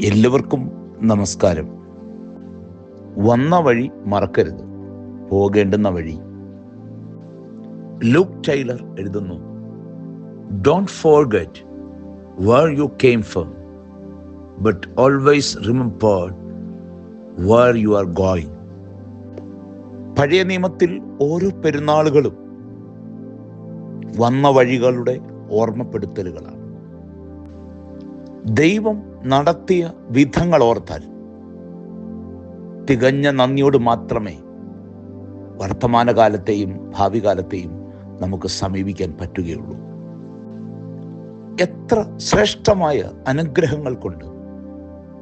എല്ലാവർക്കും നമസ്കാരം. വന്ന വഴി മറക്കരുത്. പോകേണ്ടുന്ന വഴി. ലൂക്ക് ടൈലർ എഴുതുന്നു don't forget where you came from but always remember where you are going പഴയ നിയമത്തിൽ ഓരോ പെരുന്നാളുകളും വന്ന വഴികളുടെ ഓർമ്മപ്പെടുത്തലുകളാണ്. ദൈവം നടത്തിയ വിധങ്ങൾ ഓർത്താൽ തികഞ്ഞ നന്ദിയോട് മാത്രമേ വർത്തമാനകാലത്തെയും ഭാവി കാലത്തെയും നമുക്ക് സമീപിക്കാൻ പറ്റുകയുള്ളൂ. എത്ര ശ്രേഷ്ഠമായ അനുഗ്രഹങ്ങൾ കൊണ്ട്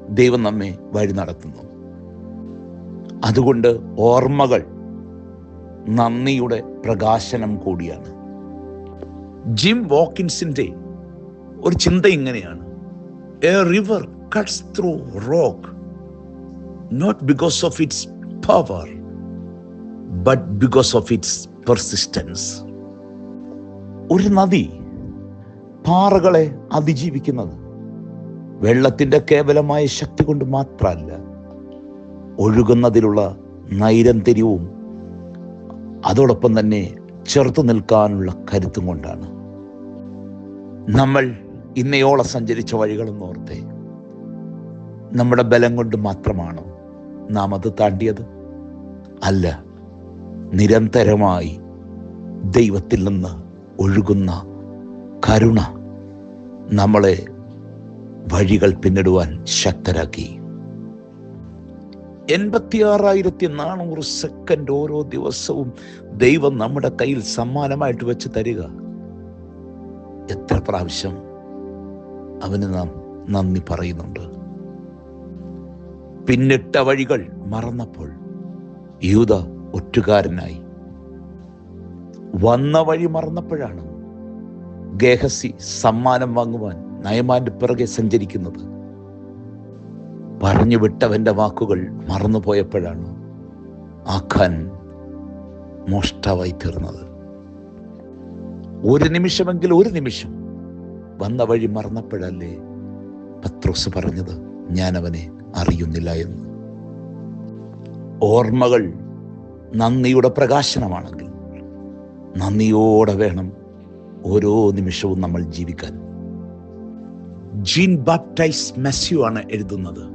ദൈവം നമ്മെ വഴി നടത്തുന്നു. അതുകൊണ്ട് ഓർമ്മകൾ നന്ദിയുടെ പ്രകാശനം കൂടിയാണ്. ജിം വോക്കിൻസിന്റെ ഒരു ചിന്ത ഇങ്ങനെയാണ്. A river cuts through rock not because of its power, but because of its persistence. ഒരു നദി പാറകളെ അതിജീവിക്കുന്നത് വെള്ളത്തിന്റെ കേവലമായ ശക്തി കൊണ്ട് മാത്രമല്ല ഒഴുകുന്നതിലുള്ള നൈരന്തര്യവും അതോടൊപ്പം തന്നെ ചെറുത്തു നിൽക്കാനുള്ള കരുത്തും കൊണ്ടാണ് നമ്മൾ ഇന്നയോളം സഞ്ചരിച്ച വഴികളും ഓർത്തേ. നമ്മുടെ ബലം കൊണ്ട് മാത്രമാണോ നാം അത് താണ്ടിയത്? അല്ല നിരന്തരമായി ദൈവത്തിൽ നിന്ന് ഒഴുകുന്ന കരുണ നമ്മളെ വഴികൾ പിന്നിടുവാൻ ശക്തരാക്കി. എൺപത്തിയാറായിരത്തി നാനൂറ് സെക്കൻഡ് ഓരോ ദിവസവും ദൈവം നമ്മുടെ കയ്യിൽ സമ്മാനമായിട്ട് വെച്ച് തരിക. എത്ര പ്രാവശ്യം അവന് നാം നന്ദി പറയുന്നുണ്ട്. പിന്നിട്ട വഴികൾ മറന്നപ്പോൾ യൂത ഒറ്റുകാരനായി. വന്ന വഴി മറന്നപ്പോഴാണ് ഗേഹസി സമ്മാനം വാങ്ങുവാൻ നയമാന്റെ പിറകെ സഞ്ചരിക്കുന്നത്. പറഞ്ഞു വിട്ടവന്റെ വാക്കുകൾ മറന്നുപോയപ്പോഴാണ് ആഖാൻ മോഷ്ടാവായി തീർന്നത്. ഒരു നിമിഷമെങ്കിൽ ഒരു നിമിഷം വന്ന വഴി മറന്നപ്പോഴല്ലേ പത്രോസ് പറഞ്ഞത്? ഞാൻ അവനെ അറിയുന്നില്ല എന്ന്. ഓർമ്മകൾ നന്ദിയുടെ പ്രകാശനമാണെങ്കിൽ നന്ദിയോടെ വേണം ഓരോ നിമിഷവും നമ്മൾ ജീവിക്കാൻ. ജീൻ ബാപ്റ്റൈസ് മെസ്യു ആണ് എഴുതുന്നത്.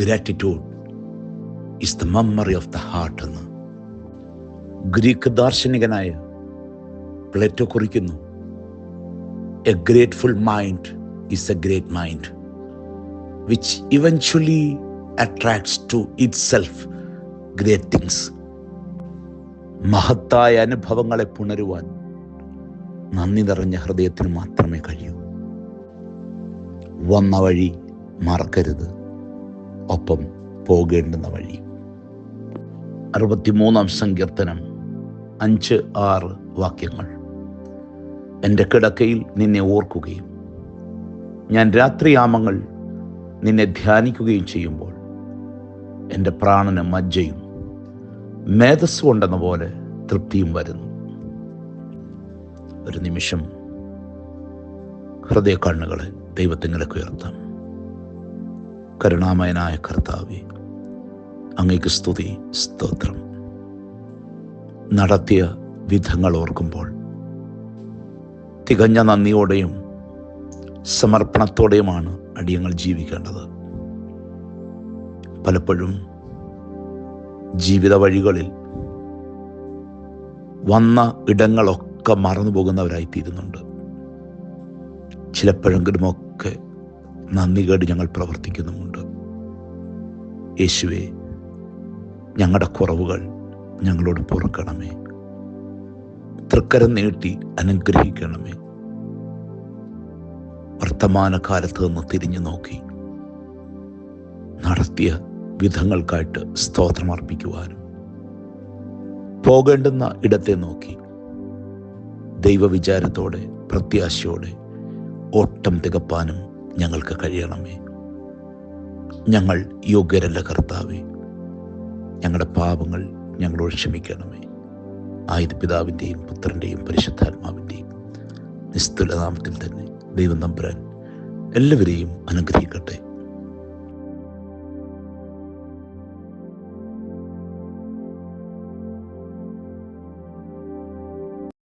Gratitude is the memory of the heart എന്ന്. ഗ്രീക്ക് ദാർശനികനായ പ്ലേറ്റോ കുറിക്കുന്നു. A grateful mind is a great mind which eventually attracts to itself great things മഹത്തായ അനുഭവങ്ങളെ പുണരുവാൻ നന്ദി നിറഞ്ഞ ഹൃദയത്തിന് മാത്രമേ കഴിയൂ. വന്ന വഴി മറക്കരുത്. ഒപ്പം പോകേണ്ടുന്ന വഴി. അറുപത്തിമൂന്നാം സങ്കീർത്തനം അഞ്ച് ആറ് വാക്യങ്ങൾ. എന്റെ കിടക്കയിൽ നിന്നെ ഓർക്കുകയും ഞാൻ രാത്രിയാമങ്ങൾ നിന്നെ ധ്യാനിക്കുകയും ചെയ്യുമ്പോൾ എന്റെ പ്രാണന് മജ്ജയും മേധസ് കൊണ്ടെന്ന പോലെ തൃപ്തിയും വരുന്നു. ഒരു നിമിഷം ഹൃദയ കണ്ണുകളെ ദൈവത്തിങ്കിലേക്ക് ഉയർത്താം. കരുണാമയനായ കർത്താവെ അങ്ങേക്ക് സ്തുതി സ്തോത്രം. നടത്തിയ വിധങ്ങൾ ഓർക്കുമ്പോൾ തികഞ്ഞ നന്ദിയോടെയും സമർപ്പണത്തോടെയുമാണ് അടിയങ്ങൾ ജീവിക്കേണ്ടത്. പലപ്പോഴും ജീവിത വഴികളിൽ വന്ന ഇടങ്ങളൊക്കെ മറന്നു പോകുന്നവരായി തീരുന്നുണ്ട്. ചിലപ്പോഴെങ്കിലുമൊക്കെ നന്ദി കേട് ഞങ്ങൾ പ്രവർത്തിക്കുന്നുമുണ്ട്. യേശുവെ ഞങ്ങളുടെ കുറവുകൾ ഞങ്ങളോട് പൊറുക്കണമേ. തൃക്കരം നീട്ടി അനുഗ്രഹിക്കണമേ. വർത്തമാനകാലത്ത് നിന്ന് തിരിഞ്ഞു നോക്കി. നടത്തിയ വിധങ്ങൾക്കായിട്ട് സ്തോത്രം അർപ്പിക്കുവാനും. പോകേണ്ടുന്ന ഇടത്തെ നോക്കി. ദൈവവിചാരത്തോടെ പ്രത്യാശയോടെ ഓട്ടം തികപ്പാനും ഞങ്ങൾക്ക് കഴിയണമേ. ഞങ്ങൾ യോഗ്യരല്ല കർത്താവേ. ഞങ്ങളുടെ പാപങ്ങൾ ഞങ്ങളോട് ക്ഷമിക്കണമേ. ആയത് പിതാവിന്റെയും പുത്രന്റെയും പരിശുദ്ധാത്മാവിന്റെയും നിസ്തുലനാമത്തിൽ തന്നെ ദൈവം നമ്പുരാൻ എല്ലാവരെയും അനുഗ്രഹിക്കട്ടെ.